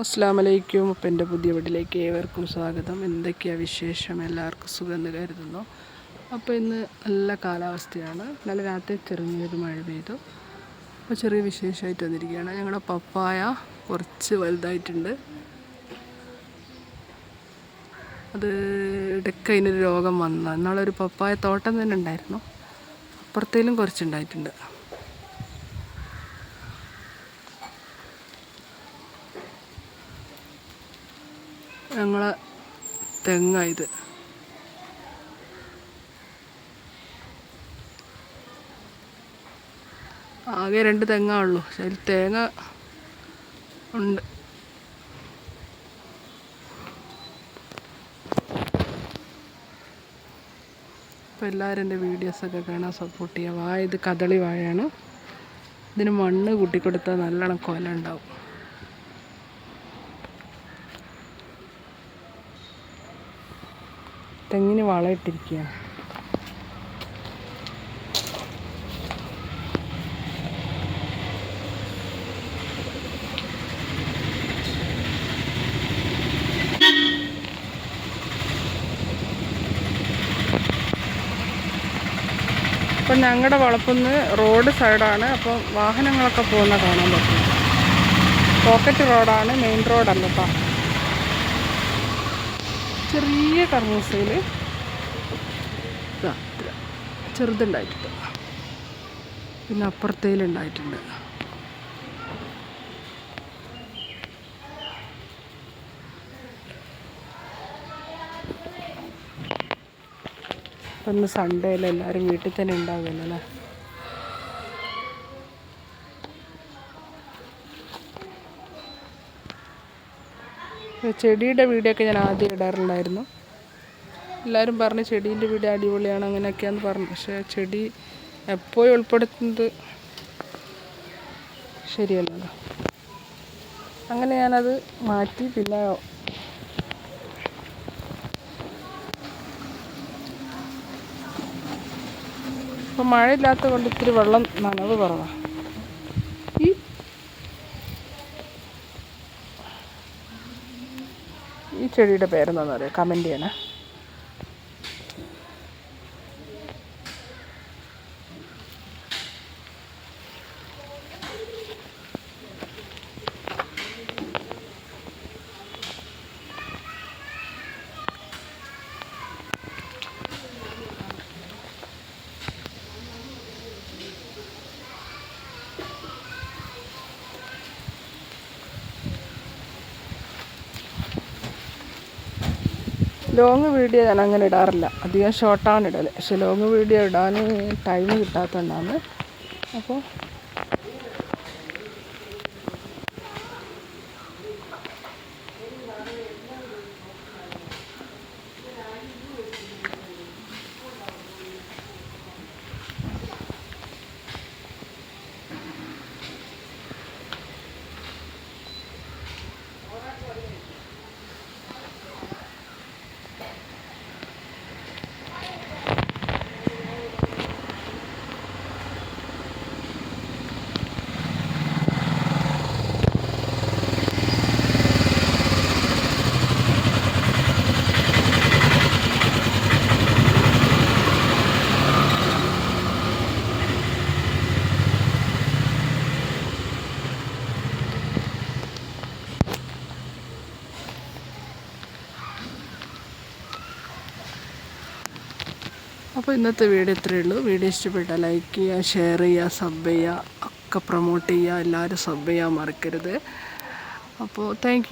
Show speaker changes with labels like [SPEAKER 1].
[SPEAKER 1] അസ്സാം വലൈക്കും അപ്പം എന്റെ പുതിയ വീട്ടിലേക്ക് ഏവർക്കും സ്വാഗതം. എന്തൊക്കെയാണ് വിശേഷം? എല്ലാവർക്കും സുഖം എന്ന് കരുതുന്നു. അപ്പോൾ ഇന്ന് നല്ല കാലാവസ്ഥയാണ്. നല്ല രാത്രി ചെറിയൊരു മഴ പെയ്തു. അപ്പോൾ ചെറിയ വിശേഷമായിട്ട് വന്നിരിക്കുകയാണ്. ഞങ്ങളുടെ പപ്പായ കുറച്ച് വലുതായിട്ടുണ്ട്. അത് ഇടയ്ക്ക് അതിനൊരു രോഗം വന്നു. എന്നാളൊരു പപ്പായ തോട്ടം തന്നെ ഉണ്ടായിരുന്നു. അപ്പുറത്തേലും കുറച്ചുണ്ടായിട്ടുണ്ട്. ഞങ്ങളെ തെങ്ങ ഇത്. ആകെ രണ്ട് തെങ്ങ ഉള്ളൂ. അതിൽ തേങ്ങ ഉണ്ട്. അപ്പോൾ എല്ലാവരും എന്റെ വീഡിയോസൊക്കെ കാണാൻ സപ്പോർട്ട് ചെയ്യുക. വായ ഇത് കദളി വാഴയാണ്. ഇതിന് മണ്ണ് കൂട്ടിക്കൊടുത്താൽ നല്ലോണം കൊല ഉണ്ടാവും. തെങ്ങിന് വളമിട്ടിരിക്കുകയാണ്. അപ്പം ഞങ്ങളുടെ വളപ്പുന്ന് റോഡ് സൈഡാണ്. അപ്പം വാഹനങ്ങളൊക്കെ പോകുന്ന കാണാൻ പറ്റും. പോക്കറ്റ് റോഡാണ് മെയിൻ റോഡല്ല കേട്ടോ ചെറിയ കർമ്മൂസയിൽ ചെറുതുണ്ടായിട്ടുണ്ട്. പിന്നെ അപ്പുറത്തേലുണ്ടായിട്ടുണ്ട്. ഒന്ന് സൺഡേയിൽ എല്ലാവരും വീട്ടിൽ തന്നെ ഉണ്ടാവുമല്ലോ അല്ലേ? ചെടിയുടെ വീഡിയോ ഒക്കെ ഞാൻ ആദ്യം ഇടാറുണ്ടായിരുന്നു. എല്ലാവരും പറഞ്ഞു ചെടീന്റെ വീഡിയോ അടിപൊളിയാണ് അങ്ങനെയൊക്കെയാന്ന് പറഞ്ഞു. പക്ഷേ ചെടി എപ്പോഴും ഉൾപ്പെടുത്തുന്നത് ശരിയല്ലല്ലോ. അങ്ങനെ ഞാനത് മാറ്റി. പിന്നെ ഇപ്പം മഴയില്ലാത്ത കൊണ്ട് ഇത്തിരി വെള്ളം നനവ് കുറവാണ്. ഈ ചെടിയുടെ പേരെന്താണെന്ന് കമന്റ് ചെയ്യണേ ലോങ് വീഡിയോ ഞാൻ അങ്ങനെ ഇടാറില്ല. അധികം ഷോർട്ടാണ് ഇടൽ പക്ഷെ ലോങ് വീഡിയോ ഇടാൻ ടൈം കിട്ടാത്തതുകൊണ്ടാണ്. അപ്പോൾ അപ്പോൾ ഇന്നത്തെ വീഡിയോ ഇത്രയേ ഉള്ളൂ. വീഡിയോ ഇഷ്ടപ്പെട്ടാൽ ലൈക്ക് ചെയ്യുക ഷെയർ ചെയ്യുക സബ് ചെയ്യുക ഒക്കെ പ്രൊമോട്ട് ചെയ്യുക എല്ലാവരും സബ് ചെയ്യാൻ മറക്കരുത്. അപ്പോൾ താങ്ക്